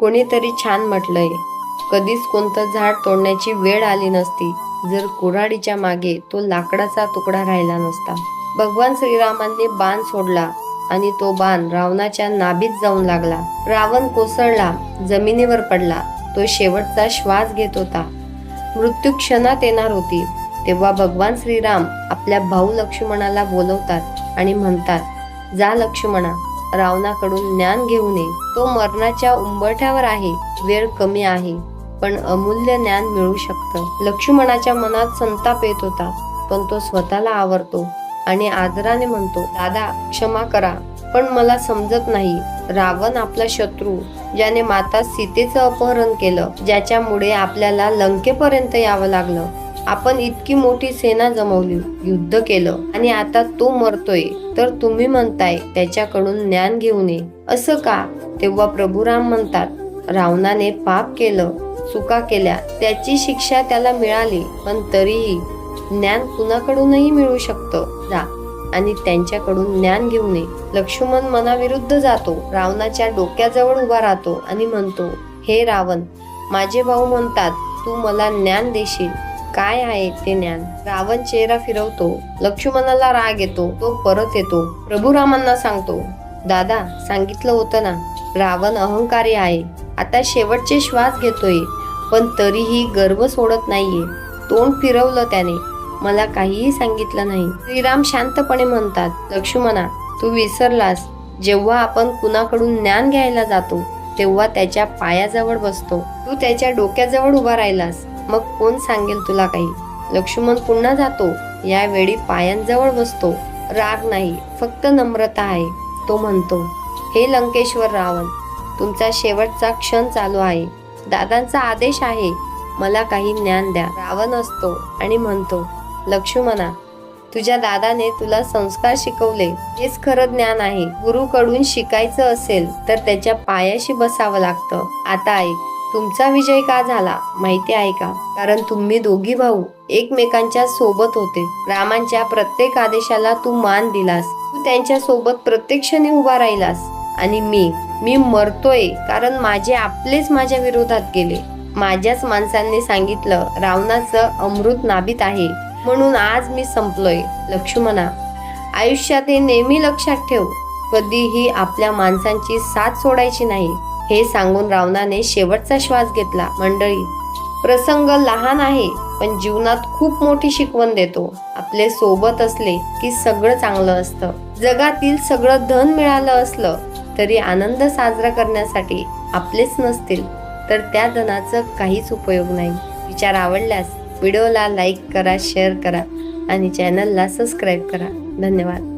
कोणीतरी छान म्हटलंय. कधीच कोणतं झाड तोडण्याची वेळ आली नसती. जर कुऱ्हाडीच्या मागे तो लाकडाचा तुकडा राहिला नसता. भगवान श्रीरामांनी बाण सोडला आणि तो बाण रावणाच्या नाभीत जाऊन लागला. रावण कोसळला जमिनीवर पडला. तो शेवटचा श्वास घेत होता. मृत्यू क्षणात येणार होती. तेव्हा भगवान श्रीराम आपल्या भाऊ लक्ष्मणाला बोलवतात आणि म्हणतात जा लक्ष्मणा रावणाकडून ज्ञान घेऊन ये. तो मरणाच्या उंबरठ्यावर आहे. वेळ कमी आहे. पण अमूल्य ज्ञान मिळू शकतं. लक्ष्मणाच्या मनात संताप येत होता पण तो स्वतःला आवरतो आणि आदराने म्हणतो दादा क्षमा करा. पण मला समजत नाही. रावण आपला शत्रू ज्याने माता सीतेचं अपहरण केलं ज्याच्यामुळे आपल्याला लंकेपर्यंत यावं लागलं. आपण इतकी मोठी सेना जमवली युद्ध केलं आणि आता तो मरतोय तर तुम्ही म्हणताय त्याच्याकडून ज्ञान घेऊ नये. असं का? तेव्हा प्रभू राम म्हणतात रावणाने पाप केलं चुका केल्या त्याची शिक्षा त्याला मिळाली पण तरीही ज्ञान कुणाकडूनही मिळू शकतं? जा आणि त्यांच्याकडून ज्ञान घेऊ नये. लक्ष्मण मनाविरुद्ध जातो रावणाच्या डोक्याजवळ उभा राहतो आणि म्हणतो हे रावण माझे भाऊ म्हणतात तू मला ज्ञान देशील काय आहे ते ज्ञान? रावण चेहरा फिरवतो लक्ष्मणाला राग येतो तो परत येतो प्रभू रामांना सांगतो. दादा सांगितलं होतं ना रावण अहंकारी आहे. आता शेवटचे श्वास घेतोय पण तरीही गर्व सोडत नाहीये. तोंड फिरवलं त्याने. मला काहीही सांगितलं नाही. श्रीराम शांतपणे म्हणतात लक्ष्मणा तू विसरलास. जेव्हा आपण कुणाकडून ज्ञान घ्यायला जातो तेव्हा त्याच्या पायाजवळ बसतो. तू त्याच्या डोक्याजवळ उभा राहिलास. मग कोण सांगेल तुला काही? लक्ष्मण पुन्हा जातो. यावेळी पायांजवळ बसतो. राग नाही फक्त नम्रता आहे. तो म्हणतो हे लंकेश्वर रावण तुमचा शेवटचा क्षण चालू आहे. दादांचा आदेश आहे. मला काही ज्ञान द्या. रावण असतो आणि म्हणतो लक्ष्मणा तुझ्या दादाने तुला संस्कार शिकवले. हेच खरं ज्ञान आहे. गुरुकडून शिकायचं असेल तर त्याच्या पायाशी बसावं लागतं. आता ऐक. तुमचा विजय का झाला माहिती आहे का? कारण तुम्ही दोघी भाऊ एकमेकांच्या सोबत होते. रामांच्या प्रत्येक आदेशाला तू मान दिलास. तू त्यांच्यासोबत प्रत्यक्षने उभा राहिलास. आणि मी मी मरतोय कारण माझे आपलेच माझ्या विरोधात गेले. माझ्याच माणसांनी सांगितलं रावणाचं अमृत नाभित आहे. म्हणून आज मी संपलोय. लक्ष्मणा आयुष्यात हे नेहमी लक्षात ठेव. कधीही आपल्या माणसांची साथ सोडायची नाही. हे सांगून रावणाने शेवटचा श्वास घेतला मंडळी. प्रसंग लहान आहे पण जीवनात खूप मोठी शिकवण देतो. आपले सोबत असले की सगळं चांगलं असतं. जगातील सगळं धन मिळालं असलं तरी आनंद साजरा करण्यासाठी आपलेच नसतील तर त्या धनाचं काहीच उपयोग नाही. विचार आवडल्यास व्हिडिओला लाईक करा शेअर करा आणि चॅनलला सबस्क्राईब करा. धन्यवाद.